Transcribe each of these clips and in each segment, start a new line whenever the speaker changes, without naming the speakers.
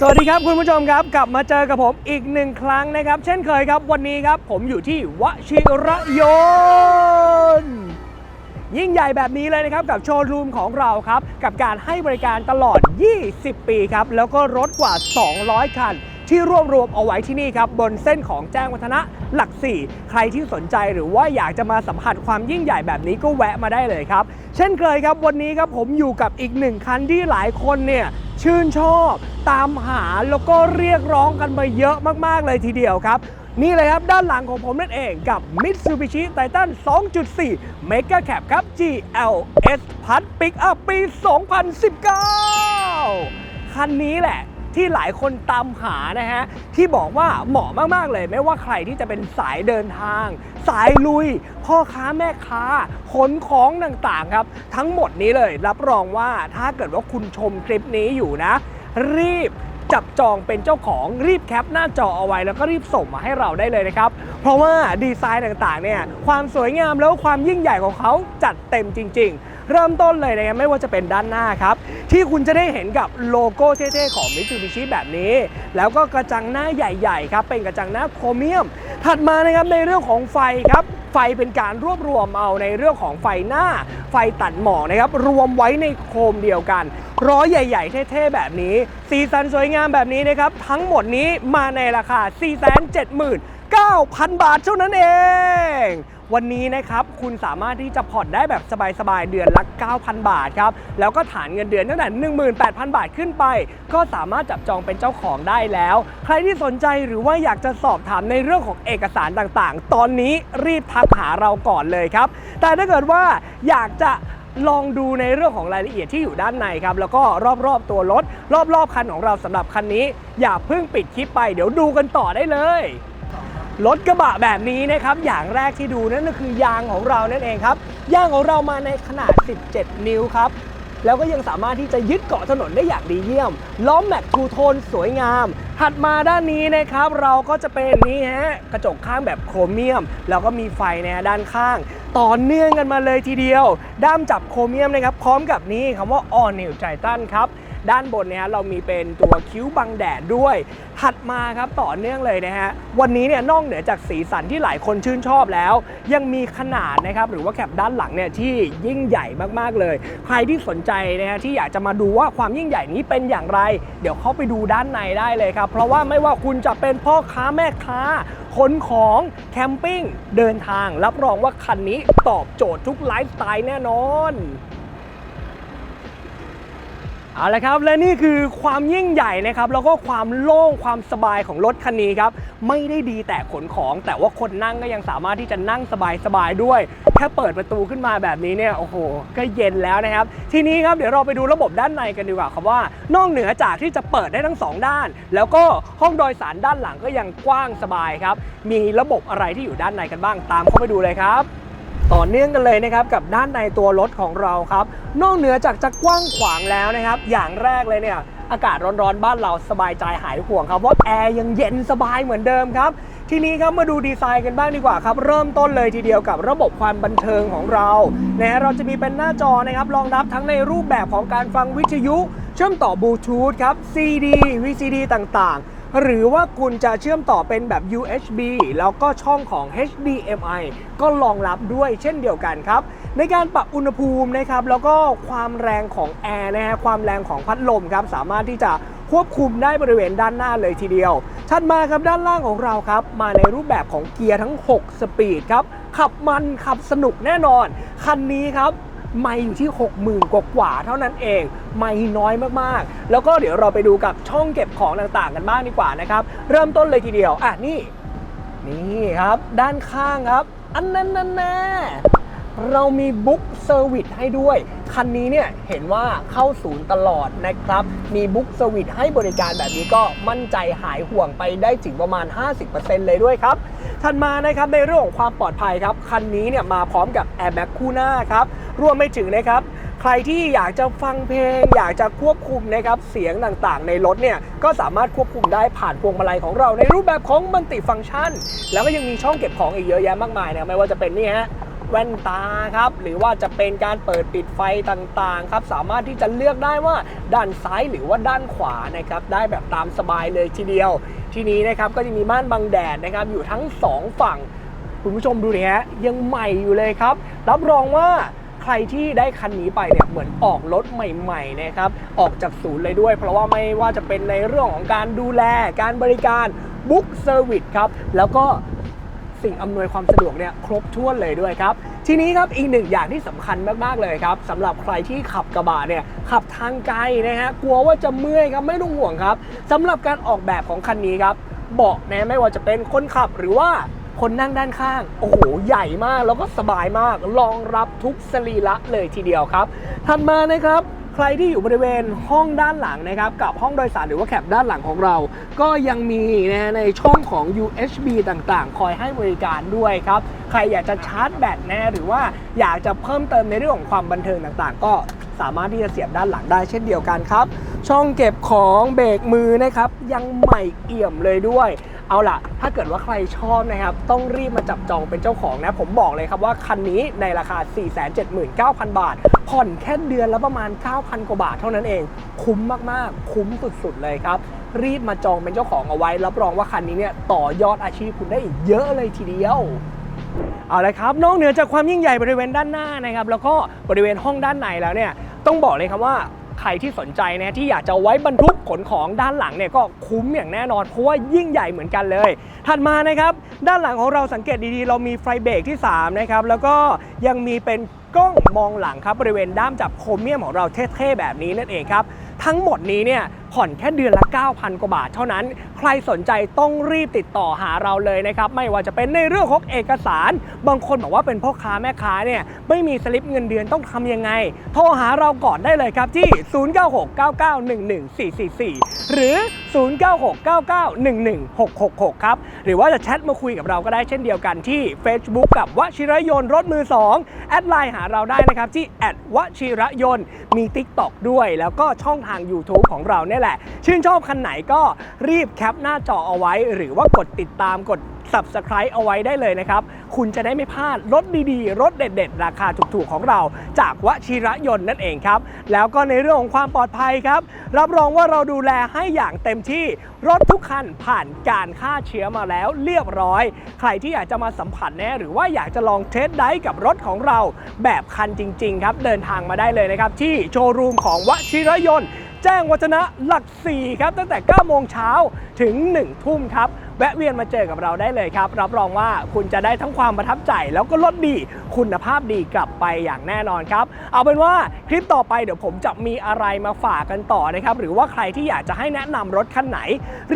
สวัสดีครับคุณผู้ชมครับ กลับมาเจอกับผมอีกหนึ่งครั้งนะครับ เช่นเคยครับวันนี้ครับผมอยู่ที่วชิระยนต์ยิ่งใหญ่แบบนี้เลยนะครับ กับโชว์รูมของเราครับ กับการให้บริการตลอด 20 ปีครับ แล้วก็รถกว่า 200 คัน ที่รวบรวมเอาไว้ที่นี่ครับ บนเส้นของแจ้งวัฒนะหลัก 4 ใครที่สนใจหรือว่าอยากจะมาสัมผัสความยิ่งใหญ่แบบนี้ก็แวะมาได้เลยครับ เช่นเคยครับวันนี้ครับผมอยู่กับอีกหนึ่งคันที่หลายคนเนี่ย ชื่นชอบ ตามหาแล้วก็เรียกร้องกันมาเยอะมากๆเลยทีเดียวครับ นี่เลยครับด้านหลังของผมนั่นเองกับ Mitsubishi Titan 2.4 Mega Cab ครับ GLS พัดปิกอัพปี 2019 คันนี้แหละ ที่หลายคนตามหานะฮะที่บอกว่าเหมาะมากๆเลย ไม่ว่าใครที่จะเป็นสายเดินทาง สายลุย พ่อค้าแม่ค้าขนของต่างๆครับทั้งหมดนี้เลยรับรองว่าถ้าเกิดว่าคุณชมคลิปนี้อยู่นะ รีบ จับจองเป็นเจ้าของรีบแคปหน้าจอเอาไว้ แล้วก็รีบส่งมาให้เราได้เลยนะครับ เพราะว่าดีไซน์ต่างๆเนี่ยความสวยงามแล้วความยิ่งใหญ่ของเขาจัดเต็มจริง ๆเริ่มต้นเลยนะครับไม่ว่าจะเป็นด้านหน้าครับ ที่คุณจะได้เห็นกับโลโก้เท่ๆ ของ Mitsubishi แบบนี้ แล้วก็กระจังหน้าใหญ่ๆ ครับ เป็นกระจังหน้าโครเมียม ถัดมานะครับในเรื่องของไฟครับ ไฟเป็นการรวบรวมเอาในเรื่องของไฟหน้า ไฟตัดหมอกนะครับ รวมไว้ในโคมเดียวกันร้อยใหญ่ ๆ เท่ ๆ แบบนี้ สีสันสวยงามแบบนี้นะครับ ทั้งหมดนี้มาในราคา 479,000 บาทเท่านั้นเอง วันนี้นะครับคุณสามารถที่จะผ่อนได้แบบสบายๆ เดือนละ 9,000 บาทครับ แล้วก็ฐานเงินเดือนตั้งแต่ 18,000 บาทขึ้นไป ก็สามารถจับจองเป็นเจ้าของได้แล้ว ใครที่สนใจหรือว่าอยากจะสอบถามในเรื่องของเอกสารต่างๆ ตอนนี้รีบทักหาเราก่อนเลยครับ แต่ถ้าเกิดว่าอยากจะลองดูในเรื่องของรายละเอียดที่อยู่ด้านในครับ แล้วก็รอบๆตัวรถ รอบๆคันของเราสำหรับคันนี้ อย่าเพิ่งปิดคลิปไป เดี๋ยวดูกันต่อได้เลย รถกระบะแบบนี้นะครับ อย่างแรกที่ดูนั่นก็คือยางของเรานั่นเองครับ ยางของเรามาในขนาด 17 นิ้วครับ แล้วก็ยังสามารถที่จะยึดเกาะถนนได้อย่างดีเยี่ยม ล้อมแม็กทูโทนสวยงาม ถัดมาด้านนี้นะครับ เราก็จะเป็นนี่ฮะกระจกข้างแบบโครเมียม แล้วก็มีไฟนะด้านข้าง ต่อเนื่องกันมาเลยทีเดียว ด้ามจับโครเมียมนะครับ พร้อมกับนี่คำว่า All New Titan ครับ ด้านบนเนี่ยฮะเรามีเป็นตัวคิ้วบังแดดด้วย ถัดมาครับต่อเนื่องเลยนะฮะวันนี้เนี่ยนอกเหนือจากสีสันที่หลายคนชื่นชอบแล้ว ยังมีขนาดนะครับหรือว่าแคปด้านหลังเนี่ยที่ยิ่งใหญ่มากๆเลย ใครที่สนใจนะฮะที่อยากจะมาดูว่าความยิ่งใหญ่นี้เป็นอย่างไร เดี๋ยวเข้าไปดูด้านในได้เลยครับ เพราะว่าไม่ว่าคุณจะเป็นพ่อค้าแม่ค้าขนของแคมปิ้งเดินทาง รับรองว่าคันนี้ตอบโจทย์ทุกไลฟ์สไตล์แน่นอน เอาละครับและนี่คือความยิ่งใหญ่นะครับแล้วก็ความโล่งความสบายของรถคันนี้ครับไม่ได้ดีแต่ขนของ แต่ว่าคนนั่งก็ยังสามารถที่จะนั่งสบายๆด้วยแค่เปิดประตูขึ้นมาแบบนี้เนี่ยโอ้โหก็เย็นแล้วนะครับ ทีนี้ครับเดี๋ยวเราไปดูระบบด้านในกันดีกว่าครับว่านอกเหนือจากที่จะเปิดได้ทั้งสองด้าน แล้วก็ห้องโดยสารด้านหลังก็ยังกว้างสบายครับมีระบบอะไรที่อยู่ด้านในกันบ้างตามเข้าไปดูเลยครับ ต่อเนื่องกันเลยนะครับกับด้านในตัวรถของเราครับ นอกเหนือจากจะกว้างขวางแล้วนะครับ อย่างแรกเลยเนี่ยอากาศร้อนๆ บ้านเราสบายใจหายห่วงครับว่าแอร์ยังเย็นสบายเหมือนเดิมครับ ทีนี้ครับมาดูดีไซน์กันบ้างดีกว่าครับ เริ่มต้นเลยทีเดียวกับระบบความบันเทิงของเรานะฮะเราจะมีเป็นหน้าจอนะครับรองรับทั้งในรูปแบบของการฟังวิทยุ เชื่อมต่อบลูทูธครับ CD VCD ต่างๆ หรือว่าคุณจะเชื่อมต่อเป็นแบบ USB แล้วก็ช่องของ HDMI ก็รองรับด้วยเช่นเดียวกันครับ ในการปรับอุณหภูมินะครับ แล้วก็ความแรงของแอร์นะฮะความแรงของพัดลมครับ สามารถที่จะควบคุมได้บริเวณด้านหน้าเลยทีเดียว ถัดมาครับด้านล่างของเราครับ มาในรูปแบบของเกียร์ทั้ง 6 สปีดครับ ขับมันขับสนุกแน่นอน คันนี้ครับ ไม่อยู่ที่ 60,000 กว่ากว่าเท่านั้นเอง ไม่น้อยมากๆ แล้วก็เดี๋ยวเราไปดูกับช่องเก็บของต่างๆ กันบ้างดีกว่านะครับ เริ่มต้นเลยทีเดียว อะนี่ นี่ครับ ด้านข้างครับ อันนั้นนั่นแน่ เรามีบุ๊กเซอร์วิสให้ด้วย คันนี้เนี่ยเห็นว่าเข้าศูนย์ตลอดนะครับ มีบุ๊กเซอร์วิสให้บริการแบบนี้ก็มั่นใจหายห่วงไปได้ถึงประมาณ 50%เลยด้วยครับถัดมานะครับในเรื่องของความปลอดภัยครับ คันนี้เนี่ยมาพร้อมกับแอร์แบ็กคู่หน้าครับรวมไปถึงนะครับใครที่อยากจะฟังเพลง อยากจะควบคุมนะครับเสียงต่างๆ ในรถเนี่ยก็สามารถควบคุมได้ผ่านพวงมาลัยของเราในรูปแบบของมัลติฟังก์ชัน แล้วก็ยังมีช่องเก็บของอีกเยอะแยะมากมายนะไม่ว่าจะเป็นนี่ฮะ แว่นตาครับหรือว่าจะเป็นการเปิดปิดไฟต่างๆครับสามารถที่จะเลือกได้ว่าด้านซ้ายหรือว่าด้านขวานะครับได้แบบตามสบายเลยทีเดียว ทีนี้นะครับก็จะมีม่านบังแดดนะครับอยู่ทั้งสองฝั่ง คุณผู้ชมดูดิฮะยังใหม่อยู่เลยครับ รับรองว่าใครที่ได้คันนี้ไปเนี่ยเหมือนออกรถใหม่ๆนะครับออกจากศูนย์เลยด้วย เพราะว่าไม่ว่าจะเป็นในเรื่องของการดูแลการบริการบุ๊กเซอร์วิสครับแล้วก็ สิ่งอำนวยความสะดวกเนี่ยครบถ้วนเลยด้วยครับ ทีนี้ครับอีกหนึ่งอย่างที่สำคัญมากๆเลยครับสำหรับใครที่ขับกระบะเนี่ยขับทางไกลนะฮะกลัวว่าจะเมื่อยครับไม่ต้องห่วงครับสำหรับการออกแบบของคันนี้ครับเบาะนะไม่ว่าจะเป็นคนขับหรือว่าคนนั่งด้านข้าง โอ้โห ใหญ่มากแล้วก็สบายมากรองรับทุกสรีระเลยทีเดียวครับ ถัดมานะครับ ใครที่อยู่บริเวณห้องด้านหลังนะครับกับห้องโดยสารหรือว่าแคปด้านหลังของเรา ก็ยังมีนะในช่องของ USB ต่างๆ คอยให้บริการด้วยครับ ใครอยากจะชาร์จแบตนะหรือว่าอยากจะเพิ่มเติมในเรื่องของความบันเทิงต่างๆ ก็สามารถที่จะเสียบด้านหลังได้เช่นเดียวกันครับ ช่องเก็บของเบรกมือนะครับยังใหม่เอี่ยมเลยด้วย เอาล่ะ ถ้าเกิดว่าใครชอบนะครับ ต้องรีบมาจับจองเป็นเจ้าของนะ ผมบอกเลยครับว่าคันนี้ในราคา 479,000 บาท ผ่อนแค่เดือนละประมาณ 9,000 กว่าบาทเท่านั้นเอง คุ้มมากๆ คุ้มสุดๆเลยครับรีบมาจองเป็นเจ้าของเอาไว้ รับรองว่าคันนี้เนี่ยต่อยอดอาชีพคุณได้อีกเยอะเลยทีเดียวเอาละครับนอกเหนือจากความยิ่งใหญ่บริเวณด้านหน้านะครับแล้วก็บริเวณห้องด้านในแล้วเนี่ยต้องบอกเลยครับว่า ใครที่สนใจนะที่อยากจะไว้บรรทุกขนของด้านหลังเนี่ยก็คุ้มอย่างแน่นอนเพราะว่ายิ่งใหญ่เหมือนกันเลย ถัดมานะครับด้านหลังของเราสังเกตดีๆ เรามีไฟเบรกที่3นะครับแล้วก็ยังมีเป็นกล้องมองหลังครับบริเวณด้ามจับโครเมียมของเราเท่ๆแบบนี้นั่นเองครับทั้งหมดนี้เนี่ย ผ่อนแค่เดือนละ 9,000 กว่าบาทเท่านั้น ใครสนใจต้องรีบติดต่อหาเราเลยนะครับ ไม่ว่าจะเป็นในเรื่องของเอกสาร บางคนบอกว่าเป็นพ่อค้าแม่ค้าเนี่ยไม่มีสลิปเงินเดือนต้องทำยังไง โทรหาเราก่อนได้เลยครับที่ 0969911444 หรือ 0969911666 ครับ หรือว่าจะแชทมาคุยกับเราก็ได้เช่นเดียวกันที่ Facebook กับวชิรยนต์รถมือ 2 แอดไลน์หาเราได้นะครับที่แอดวชิรยนต์มี TikTok ด้วย แล้วก็ช่องทาง YouTube ของเราเนี่ยแหละชื่นชอบคันไหนก็รีบแคปหน้าจอเอาไว้ หรือว่ากดติดตามกด Subscribe เอาไว้ได้เลยนะครับ คุณจะได้ไม่พลาดรถดีๆ รถเด็ด ๆ ราคาถูกๆ ของเรา จากวชิระยนต์นั่นเองครับ แล้วก็ในเรื่องของความปลอดภัยครับ รับรองว่าเราดูแลให้อย่างเต็มที่รถทุกคันผ่านการฆ่าเชื้อมาแล้วเรียบร้อย ใครที่อยากจะมาสัมผัสแน่หรือว่าอยากจะลองเทสได้กับรถของเรา แบบคันจริง ๆ ครับ เดินทางมาได้เลยนะครับ ที่โชว์รูมของวชิระยนต์ แจ้งวัฒนะหลัก 4 ครับ ตั้งแต่ 9 โมงเช้าถึง 1 ทุ่มครับ แวะเวียนมาเจอกับเราได้เลยครับ รับรองว่าคุณจะได้ทั้งความประทับใจ แล้วก็รถดีคุณภาพดีกลับไปอย่างแน่นอนครับ เอาเป็นว่าคลิปต่อไปเดี๋ยวผมจะมีอะไรมาฝากกันต่อนะครับ หรือว่าใครที่อยากจะให้แนะนำรถคันไหน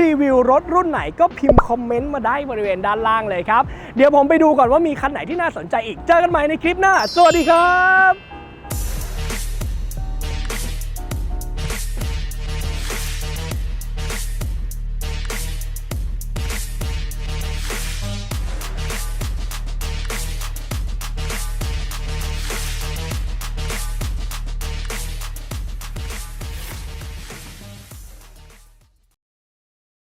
รีวิวรถรุ่นไหนก็พิมพ์คอมเมนต์มาได้บริเวณด้านล่างเลยครับเดี๋ยวผมไปดูก่อนว่ามีคันไหนที่น่าสนใจอีกเจอกันใหม่ในคลิปหน้า สวัสดีครับ